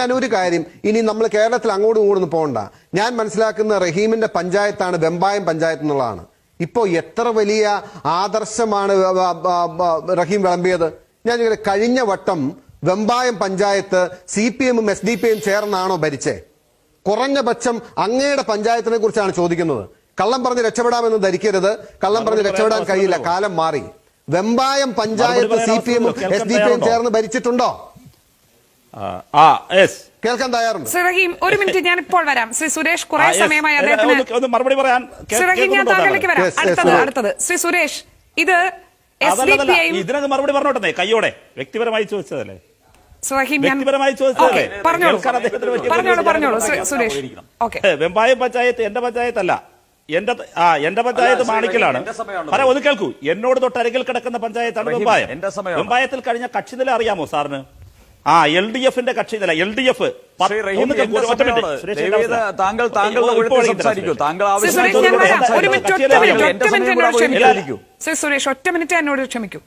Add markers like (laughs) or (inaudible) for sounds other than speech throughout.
ഞാൻ ഒരു കാര്യം ഇനി നമ്മൾ കേരളത്തിൽ അങ്ങോട്ടും ഇങ്ങോട്ടും പോകണ്ട. ഞാൻ മനസ്സിലാക്കുന്ന റഹീമിന്റെ പഞ്ചായത്താണ് വെമ്പായം പഞ്ചായത്ത് എന്നുള്ളതാണ്. ഇപ്പോ എത്ര വലിയ ആദർശമാണ് റഹീം വിളമ്പിയത്? ഞാൻ കഴിഞ്ഞ വട്ടം വെമ്പായം പഞ്ചായത്ത് സി പി എമ്മും എസ് ഡി പി എം ചേർന്നാണോ ഭരിച്ചേ? കുറഞ്ഞ പക്ഷം അങ്ങയുടെ പഞ്ചായത്തിനെ കുറിച്ചാണ് ചോദിക്കുന്നത്. കള്ളം പറഞ്ഞ് രക്ഷപ്പെടാമെന്ന് ധരിക്കരുത്. കള്ളം പറഞ്ഞ് രക്ഷപ്പെടാൻ കഴിയില്ല. കാലം മാറി. വെമ്പായം പഞ്ചായത്ത് സി പി എമ്മും എസ് ഡി പി എം ചേർന്ന് ഭരിച്ചിട്ടുണ്ടോ? ആ, യെസ്. കേൾക്കാൻ തയ്യാറുണ്ട്. സിറഹീം ഒരു മിനിറ്റ് (laughs) ഞാൻ ഇപ്പോൾ വരാം. ശ്രീ സുരേഷ് കുറെ സമയമായി അദ്ദേഹത്തിന് മറുപടി പറയാൻ സിറഹീം ഞാൻ താങ്കളിലേക്ക് വരാം. അടുത്തത് അടുത്തത്. ശ്രീ സുരേഷ് ഇത് എസ് ഡി പി ഐ ഇതിനൊക്കെ മറുപടി പറഞ്ഞോട്ടെ കയ്യോടെ. വ്യക്തിപരമായി ചോദിച്ചതല്ലേ? വെമ്പായം പഞ്ചായത്ത് എന്റെ പഞ്ചായത്തല്ല. എന്റെ ആ എന്റെ പഞ്ചായത്ത് മാണിക്കലാണ്. പറയാ ഒന്ന് കേൾക്കൂ. എന്നോട് തൊട്ട് അരികിൽ കിടക്കുന്ന പഞ്ചായത്താണ് വെമ്പായം. വെമ്പായത്തിൽ കഴിഞ്ഞ കക്ഷി നില അറിയാമോ സാറിന്? ആ എൽ ഡി എഫിന്റെ കക്ഷിനില എൽ ഡി എഫ്. താങ്കൾ താങ്കളുടെ സംസാരിക്കൂ. താങ്കൾ സുരേഷ് ഒറ്റ മിനിറ്റ് എന്നോട് ക്ഷമിക്കൂ. അവഹേളിക്കൂ. സുരേഷ് ഒറ്റ മിനിറ്റ് എന്നോട് ക്ഷമിക്കൂ.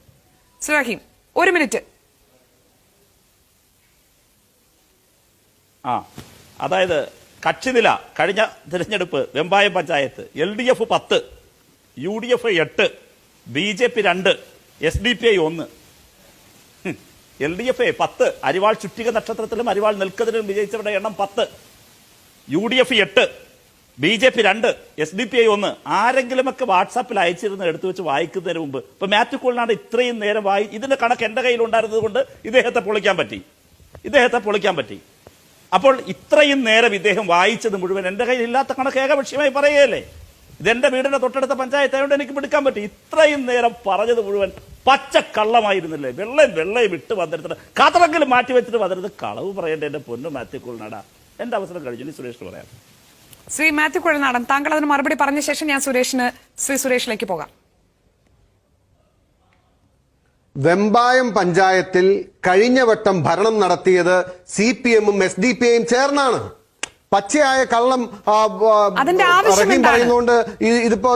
ശ്രീ റഹീം ഒരു മിനിറ്റ്. ആ അതായത് കക്ഷിനില കഴിഞ്ഞ തിരഞ്ഞെടുപ്പ് Vembayam panchayat L D F പത്ത് യു ഡി എഫ് എട്ട് ബി ജെ പി രണ്ട് എസ് ഡി പി ഐ ഒന്ന്. എൽ ഡി എഫ് എ പത്ത് അരിവാൾ ചുറ്റിക നക്ഷത്രത്തിലും അരിവാൾ നിൽക്കതിലും വിജയിച്ചവരുടെ എണ്ണം പത്ത്. യു ഡി എഫ് എട്ട് ബി ജെ പി രണ്ട് എസ് ഡി പി ഐ ഒന്ന്. ആരെങ്കിലുമൊക്കെ വാട്സാപ്പിൽ അയച്ചിരുന്ന് എടുത്തു വെച്ച് വായിക്കുന്നതിന് മുമ്പ്. ഇപ്പൊ മാത്യു കോളിനാണ് ഇത്രയും നേരം വായി ഇതിന്റെ കണക്ക് എന്റെ കയ്യിൽ ഉണ്ടായിരുന്നത് കൊണ്ട് ഇദ്ദേഹത്തെ പൊളിക്കാൻ പറ്റി. ഇദ്ദേഹത്തെ പൊളിക്കാൻ പറ്റി. അപ്പോൾ ഇത്രയും നേരം ഇദ്ദേഹം വായിച്ചത് മുഴുവൻ എന്റെ കയ്യിൽ ഇല്ലാത്ത കണക്ക് ഏകപക്ഷീയമായി പറയുകയല്ലേ? ഇതെന്റെ വീടിന്റെ തൊട്ടടുത്ത പഞ്ചായത്ത് ആയതുകൊണ്ട് എനിക്ക് പിടിക്കാൻ പറ്റി. ഇത്രയും നേരം പറഞ്ഞത് മുഴുവൻ പച്ച കള്ളമായിരുന്നില്ലേ വെള്ളയും വെള്ളയും ഇട്ട് വന്നിരുന്നത് കാത്തറെങ്കിലും മാറ്റി വെച്ചിട്ട് വന്നിരുന്നത് കളവ് പറയേണ്ട എന്റെ പൊന്നു മാത്യു കുളനാട എന്റെ അവസരം കഴിഞ്ഞു. ഇനി സുരേഷ് പറയാം. ശ്രീ മാത്യു കുഴൽനാടൻ താങ്കൾ അതിന് മറുപടി പറഞ്ഞ ശേഷം ഞാൻ സുരേഷിന് ശ്രീ സുരേഷിലേക്ക് പോകാം. വെമ്പായം പഞ്ചായത്തിൽ കഴിഞ്ഞ വട്ടം ഭരണം നടത്തിയത് സി പി എമ്മും എസ് ഡി പി ഐയും ചേർന്നാണ്. പച്ചയായ കള്ളം റഹീം ഇത് ഇതിപ്പോ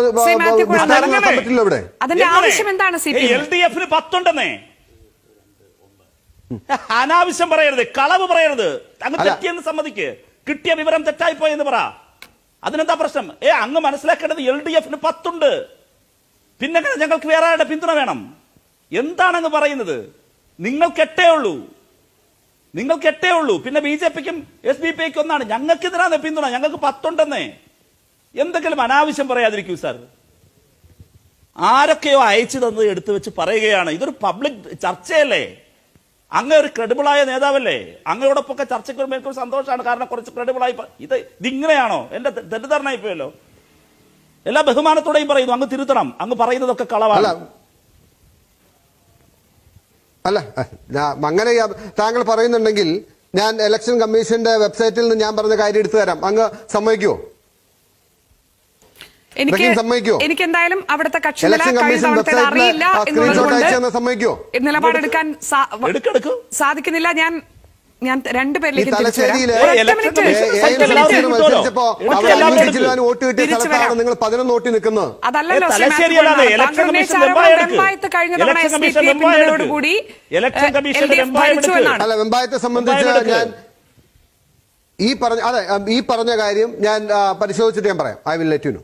നടത്താൻ പറ്റില്ല ഇവിടെ. അതിന്റെ ആവശ്യം എന്താണ് സി പി എൽ ഡി എഫിന് പത്തുണ്ടെന്നേ. അനാവശ്യം പറയരുത് കളവ് പറയരുത്. അങ്ങ്. തെറ്റിയെന്ന് സമ്മതിക്ക്. കിട്ടിയ വിവരം തെറ്റായി പോയെന്ന് പറ. അതിനെന്താ പ്രശ്നം? ഏ അങ്ങ് മനസ്സിലാക്കേണ്ടത് എൽ ഡി എഫിന് പത്തുണ്ട്. പിന്നെ ഞങ്ങൾക്ക് വേറെ ആരുടെ പിന്തുണ വേണം? എന്താണെന്ന് അങ്ങ് പറയുന്നത്? നിങ്ങൾക്ക് എട്ടേ ഉള്ളൂ. നിങ്ങൾക്ക് എട്ടേ ഉള്ളൂ. പിന്നെ ബി ജെ പിക്കും എസ് ഡി പി ഐക്കും ഒന്നാണ്. ഞങ്ങൾക്ക് ഇതിനാണ് പിന്തുണ. ഞങ്ങൾക്ക് പത്തുണ്ടെന്നേ. എന്തെങ്കിലും അനാവശ്യം പറയാതിരിക്കൂ സാർ. ആരൊക്കെയോ അയച്ചു തന്നത് എടുത്തു വെച്ച് പറയുകയാണ്. ഇതൊരു പബ്ലിക് ചർച്ചയല്ലേ? അങ്ങ് ഒരു ക്രെഡിബിളായ നേതാവല്ലേ? അങ്ങയോടൊപ്പമൊക്കെ ചർച്ചയ്ക്ക് വരുമ്പോൾ എനിക്കൊരു സന്തോഷമാണ്. കാരണം കുറച്ച് ക്രെഡിബിളായി ഇത് ഇതിങ്ങനെയാണോ? എന്റെ തെറ്റിദ്ധാരണ ആയിപ്പോയല്ലോ. എല്ലാ ബഹുമാനത്തോടെയും പറയുന്നു. അങ്ങ് തിരുത്തണം. അങ്ങ് പറയുന്നതൊക്കെ കളവാണ്. അല്ല അങ്ങനെ താങ്കൾ പറയുന്നുണ്ടെങ്കിൽ ഞാൻ ഇലക്ഷൻ കമ്മീഷന്റെ വെബ്സൈറ്റിൽ നിന്ന് ഞാൻ പറഞ്ഞ കാര്യം എടുത്തു തരാം. അങ്ങ് സമ്മതിക്കുമോ എനിക്ക് എനിക്ക് എന്തായാലും അവിടുത്തെ കക്ഷി അറിയില്ല എന്നുള്ളത് സമ്മതിക്കുമോ നിലപാടെടുക്കാൻ സാധിക്കുന്നില്ല. ഞാൻ ഞാൻ തിരിച്ചു നിങ്ങൾ പതിനൊന്ന് വോട്ടിൽ നിൽക്കുന്നത്. അതല്ലല്ലോ കഴിഞ്ഞ തവണ എസ് ഡി പി പിന്തുണയോടുകൂടി ഭരിച്ചു എന്നാണ്. അല്ല വെമ്പായത്തെ സംബന്ധിച്ച് ഞാൻ ഈ പറഞ്ഞ അതെ ഈ പറഞ്ഞ കാര്യം ഞാൻ പരിശോധിച്ചിട്ട് ഞാൻ പറയാം. I will let you know